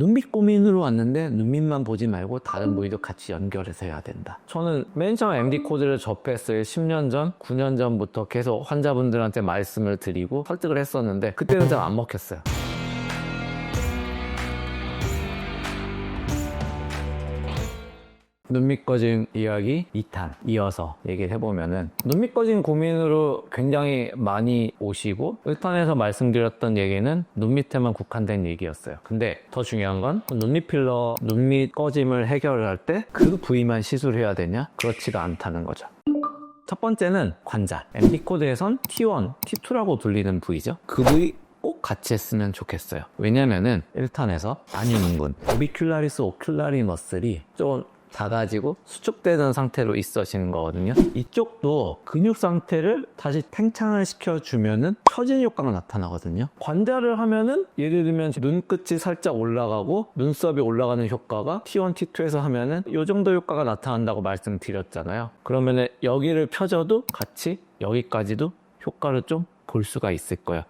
눈밑 고민으로 왔는데 눈밑만 보지 말고 다른 부위도 같이 연결해서 해야 된다. 저는 맨 처음 MD 코드를 접했을 10년 전, 9년 전부터 계속 환자분들한테 말씀을 드리고 설득을 했었는데 그때는 잘 안 먹혔어요. 눈밑 꺼짐 이야기 2탄 이어서 얘기를 해보면은 눈밑 꺼짐 고민으로 굉장히 많이 오시고 1탄에서 말씀드렸던 얘기는 눈밑에만 국한된 얘기였어요. 근데 더 중요한 건 눈밑 필러 눈밑 꺼짐을 해결할 때 그 부위만 시술해야 되냐? 그렇지가 않다는 거죠. 첫 번째는 관자 MD 코드에선 T1, T2라고 불리는 부위죠. 그 부위 꼭 같이 했으면 좋겠어요. 왜냐면은 1탄에서 안윤근 오비큘라리스 오큘라리 머슬이 좀 작아지고 수축되는 상태로 있어지는 거거든요. 이쪽도 근육 상태를 다시 팽창을 시켜주면은 펴진 효과가 나타나거든요. 관자를 하면은 예를 들면 눈끝이 살짝 올라가고 눈썹이 올라가는 효과가 T1, T2에서 하면은 이 정도 효과가 나타난다고 말씀드렸잖아요. 그러면은 여기를 펴줘도 같이 여기까지도 효과를 좀 볼 수가 있을 거예요.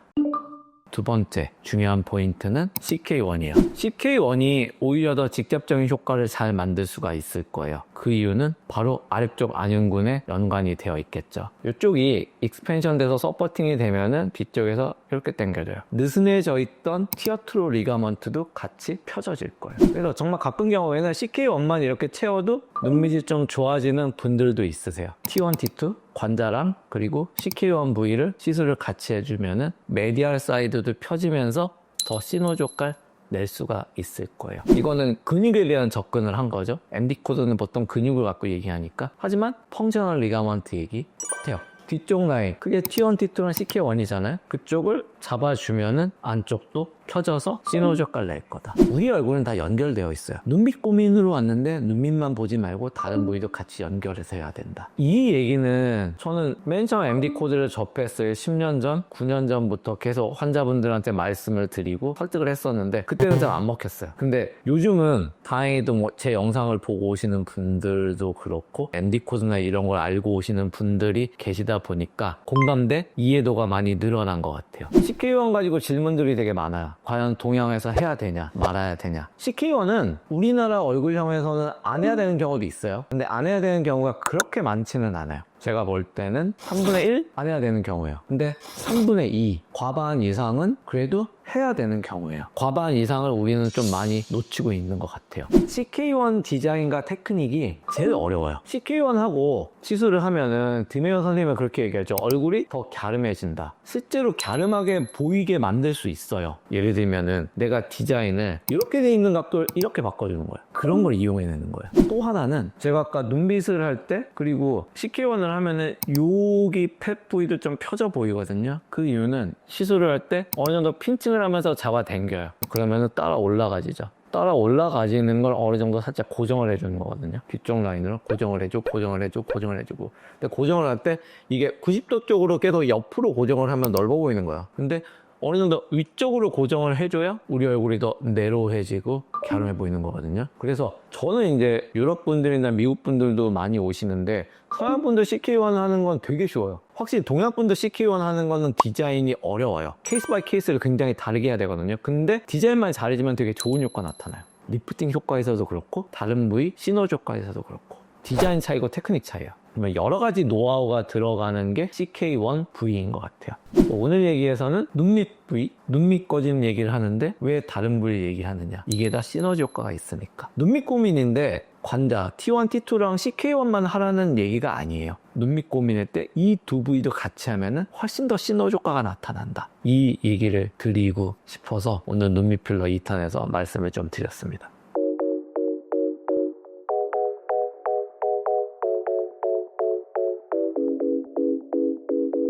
두 번째 중요한 포인트는 CK1이에요. CK1이 오히려 더 직접적인 효과를 잘 만들 수가 있을 거예요. 그 이유는 바로 아래쪽 안윤근에 연관이 되어 있겠죠. 이쪽이 익스펜션 돼서 서포팅이 되면은 뒤쪽에서 이렇게 당겨져요. 느슨해져 있던 티어트로 리가먼트도 같이 펴져질 거예요. 그래서 정말 가끔 경우에는 CK1만 이렇게 채워도 눈밑이 좀 좋아지는 분들도 있으세요. T1, T2 관자랑 그리고 CK1 부위를 시술을 같이 해주면은 메디알 사이드도 펴지면서 더 시너조깔 낼 수가 있을 거예요. 이거는 근육에 대한 접근을 한 거죠. MD 코드는 보통 근육을 갖고 얘기하니까. 하지만 펑셔널 리가먼트 얘기 똑같아요. 뒤쪽 라인, 그게 T1, T2랑 CK1이잖아요. 그쪽을 잡아주면은 안쪽도 펴져서 시너조깔 낼 거다. 우리 얼굴은 다 연결되어 있어요. 눈밑 고민으로 왔는데 눈밑만 보지 말고 다른 부위도 같이 연결해서 해야 된다. 이 얘기는 저는 맨 처음 MD 코드를 접했을 10년 전, 9년 전부터 계속 환자분들한테 말씀을 드리고 설득을 했었는데 그때는 잘 안 먹혔어요. 근데 요즘은 다행히도 뭐 제 영상을 보고 오시는 분들도 그렇고 MD 코드나 이런 걸 알고 오시는 분들이 계시다 보니까 공감대, 이해도가 많이 늘어난 것 같아요. CK1 가지고 질문들이 되게 많아요. 과연 동양에서 해야 되냐, 말아야 되냐. CK1은 우리나라 얼굴형에서는 안 해야 되는 경우도 있어요. 근데 안 해야 되는 경우가 그렇게 많지는 않아요. 제가 볼 때는 3분의 1 안 해야 되는 경우예요. 근데 3분의 2 과반 이상은 그래도 해야 되는 경우예요. 과반 이상을 우리는 좀 많이 놓치고 있는 것 같아요. CK1 디자인과 테크닉이 제일 어려워요. CK1하고 시술을 하면은 드메어 선생님은 그렇게 얘기하죠. 얼굴이 더 갸름해진다. 실제로 갸름하게 보이게 만들 수 있어요. 예를 들면은 내가 디자인을 이렇게 돼 있는 각도를 이렇게 바꿔주는 거예요. 그런 걸 이용해내는 거예요. 또 하나는 제가 아까 눈빛을 할 때 그리고 CK1을 하면은 여기 팻 부위도 좀 펴져 보이거든요. 그 이유는 시술을 할 때 어느 정도 핀칭을 하면서 잡아 당겨요. 그러면은 따라 올라가지죠. 따라 올라가지는 걸 어느 정도 살짝 고정을 해주는 거거든요. 뒤쪽 라인으로 고정을 해주고, 고정을 해주고, 고정을 해주고. 근데 고정을 할 때 이게 90도 쪽으로 계속 옆으로 고정을 하면 넓어 보이는 거야. 근데 어느 정도 위쪽으로 고정을 해줘야 우리 얼굴이 더 내로해지고 갸름해 보이는 거거든요. 그래서 저는 이제 유럽 분들이나 미국 분들도 많이 오시는데 서양 분들 CK1 하는 건 되게 쉬워요. 확실히 동양 분들 CK1 하는 거는 디자인이 어려워요. 케이스 바이 케이스를 굉장히 다르게 해야 되거든요. 근데 디자인만 잘해주면 되게 좋은 효과 나타나요. 리프팅 효과에서도 그렇고 다른 부위 시너지 효과에서도 그렇고 디자인 차이고 테크닉 차이야. 그러면 여러 가지 노하우가 들어가는 게 CK1 부위인 것 같아요. 뭐 오늘 얘기에서는 눈밑 부위, 눈밑 꺼짐 얘기를 하는데 왜 다른 부위 얘기하느냐? 이게 다 시너지 효과가 있으니까. 눈밑 고민인데 관자 T1, T2랑 CK1만 하라는 얘기가 아니에요. 눈밑 고민할 때이 두 부위도 같이 하면은 훨씬 더 시너지 효과가 나타난다. 이 얘기를 드리고 싶어서 오늘 눈밑 필러 2탄에서 말씀을 좀 드렸습니다.